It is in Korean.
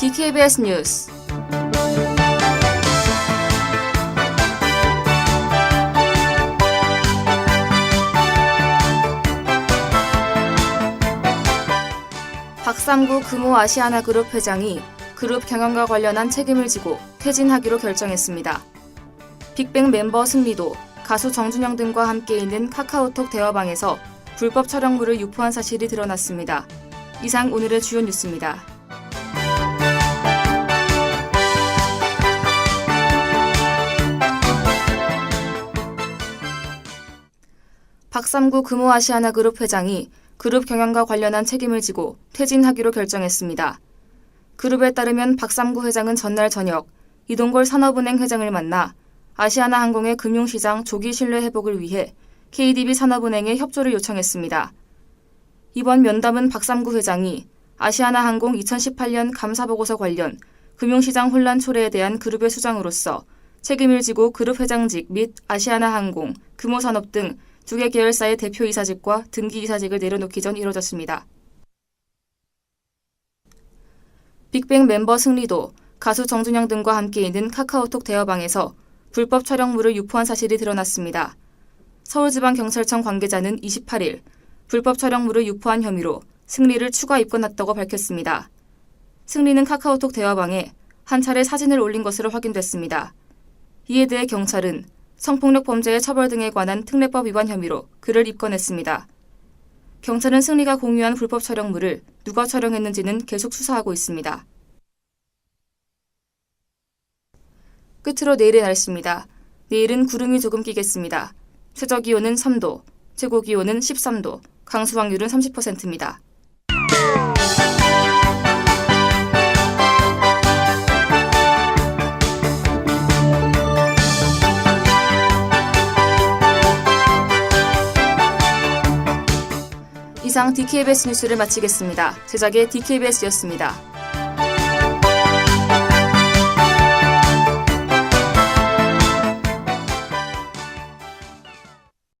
DKBS 뉴스. 박삼구 금호 아시아나 그룹 회장이 그룹 경영과 관련한 책임을 지고 퇴진하기로 결정했습니다. 빅뱅 멤버 승리도 가수 정준영 등과 함께 있는 카카오톡 대화방에서 불법 촬영물을 유포한 사실이 드러났습니다. 이상 오늘의 주요 뉴스입니다. 박삼구 금호아시아나 그룹 회장이 그룹 경영과 관련한 책임을 지고 퇴진하기로 결정했습니다. 그룹에 따르면 박삼구 회장은 전날 저녁 이동걸 산업은행 회장을 만나 아시아나 항공의 금융시장 조기 신뢰 회복을 위해 KDB 산업은행에 협조를 요청했습니다. 이번 면담은 박삼구 회장이 아시아나 항공 2018년 감사보고서 관련 금융시장 혼란 초래에 대한 그룹의 수장으로서 책임을 지고 그룹 회장직 및 아시아나 항공, 금호산업 등 두 개 계열사의 대표이사직과 등기이사직을 내려놓기 전 이뤄졌습니다. 빅뱅 멤버 승리도 가수 정준영 등과 함께 있는 카카오톡 대화방에서 불법 촬영물을 유포한 사실이 드러났습니다. 서울지방경찰청 관계자는 28일 불법 촬영물을 유포한 혐의로 승리를 추가 입건했다고 밝혔습니다. 승리는 카카오톡 대화방에 한 차례 사진을 올린 것으로 확인됐습니다. 이에 대해 경찰은 성폭력 범죄의 처벌 등에 관한 특례법 위반 혐의로 그를 입건했습니다. 경찰은 승리가 공유한 불법 촬영물을 누가 촬영했는지는 계속 수사하고 있습니다. 끝으로 내일의 날씨입니다. 내일은 구름이 조금 끼겠습니다. 최저 기온은 3도, 최고 기온은 13도, 강수 확률은 30%입니다. 이상 DKBS 뉴스를 마치겠습니다. 제작의 DKBS였습니다.